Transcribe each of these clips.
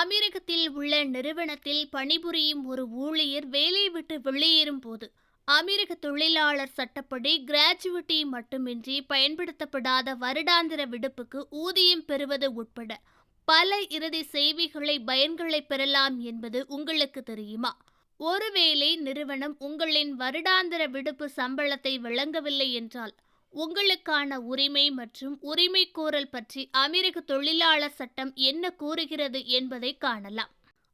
அமெரிக்கத்தில் உள்ள நிறுவனத்தில் பணிபுரியும் ஒரு ஊழியர் வேலை விட்டு வெளியேறும் போது அமெரிக்க தொழிலாளர் சட்டப்படி கிராஜுவிட்டி மட்டுமின்றி பயன்படுத்தப்படாத வருடாந்திர விடுப்புக்கு ஊதியம் பெறுவது உட்பட பல இறுதி சேவைகளை பயன்களை பெறலாம் என்பது உங்களுக்கு தெரியுமா? ஒருவேளை நிறுவனம் உங்களின் வருடாந்திர விடுப்பு சம்பளத்தை வழங்கவில்லை என்றால் உங்களுக்கான உரிமை மற்றும் உரிமை கோரல் பற்றி அமெரிக்க தொழிலாளர் சட்டம் என்ன கூறுகிறது என்பதை காணலாம்.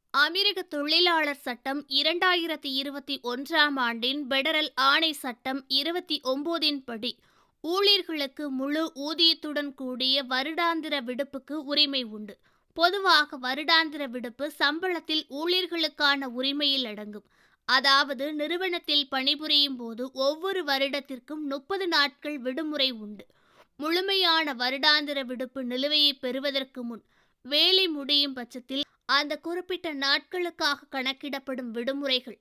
அமெரிக்க தொழிலாளர் சட்டம் இரண்டாயிரத்தி இருபத்தி ஒன்றாம் ஆண்டின் பெடரல் ஆணை சட்டம் இருபத்தி ஒன்பதின் படி ஊழியர்களுக்கு முழு ஊதியத்துடன் கூடிய வருடாந்திர விடுப்புக்கு உரிமை உண்டு. பொதுவாக வருடாந்திர விடுப்பு சம்பளத்தில் ஊழியர்களுக்கான உரிமையில் அடங்கும். அதாவது நிறுவனத்தில் பணிபுரியும் போது ஒவ்வொரு வருடத்திற்கும் முப்பது நாட்கள் விடுமுறை உண்டு. முழுமையான வருடாந்திர விடுப்பு நிலுவையை பெறுவதற்கு முன் வேலை முடியும் பட்சத்தில் அந்த குறிப்பிட்ட நாட்களுக்காக கணக்கிடப்படும் விடுமுறைகள்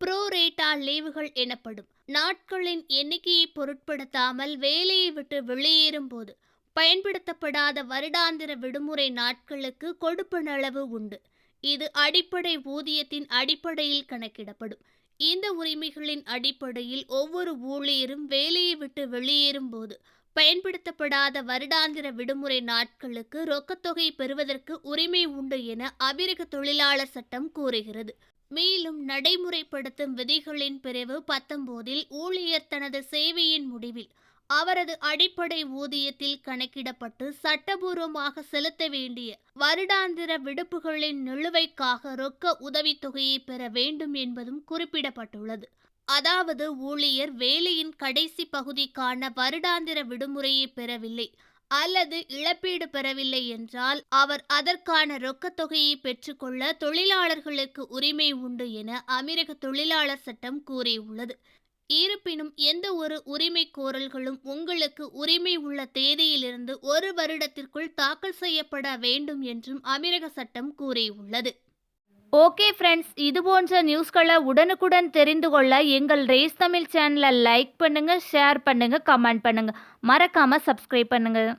ப்ரோரேட்டா லீவுகள் எனப்படும். நாட்களின் எண்ணிக்கையை பொருட்படுத்தாமல் வேலையை விட்டு வெளியேறும் போது பயன்படுத்தப்படாத வருடாந்திர விடுமுறை நாட்களுக்கு கொடுப்பனளவு உண்டு. இது அடிப்படை ஊதியத்தின் அடிப்படையில் கணக்கிடப்படும். இந்த உரிமைகளின் அடிப்படையில் ஒவ்வொரு ஊழியரும் வேலையை விட்டு வெளியேறும் போது பயன்படுத்தப்படாத வருடாந்திர விடுமுறை நாட்களுக்கு ரொக்கத்தொகை பெறுவதற்கு உரிமை உண்டு என அமெரிக்க தொழிலாளர் சட்டம் கூறுகிறது. மேலும் நடைமுறைப்படுத்தும் விதிகளின் பிரிவு பத்தொன்பதில் ஊழியர் தனது சேவையின் முடிவில் அவரது அடிப்படை ஊதியத்தில் கணக்கிடப்பட்டு சட்டபூர்வமாக செலுத்த வேண்டிய வருடாந்திர விடுப்புகளின் நிலுவைக்காக ரொக்க உதவித்தொகையை பெற வேண்டும் என்பதும் குறிப்பிடப்பட்டுள்ளது. அதாவது ஊழியர் வேலையின் கடைசி பகுதிக்கான வருடாந்திர விடுமுறையை பெறவில்லை அல்லது இழப்பீடு பெறவில்லை என்றால் அவர் அதற்கான ரொக்கத் தொகையை பெற்றுக்கொள்ள தொழிலாளர்களுக்கு உரிமை உண்டு என அமெரிக்க தொழிலாளர் சட்டம் கூறியுள்ளது. இருப்பினும் எந்த ஒரு உரிமை கோரல்களும் உங்களுக்கு உரிமை உள்ள தேதியிலிருந்து ஒரு வருடத்திற்குள் தாக்கல் செய்யப்பட வேண்டும் என்றும் அமீரக சட்டம் கூறியுள்ளது. ஓகே ஃப்ரெண்ட்ஸ் இது போன்ற நியூஸ்களை உடனுக்குடன் தெரிந்து கொள்ள எங்கள் ரேஸ் தமிழ் சேனலை லைக் பண்ணுங்கள் ஷேர் பண்ணுங்கள் கமெண்ட் பண்ணுங்கள் மறக்காமல் சப்ஸ்கிரைப் பண்ணுங்கள்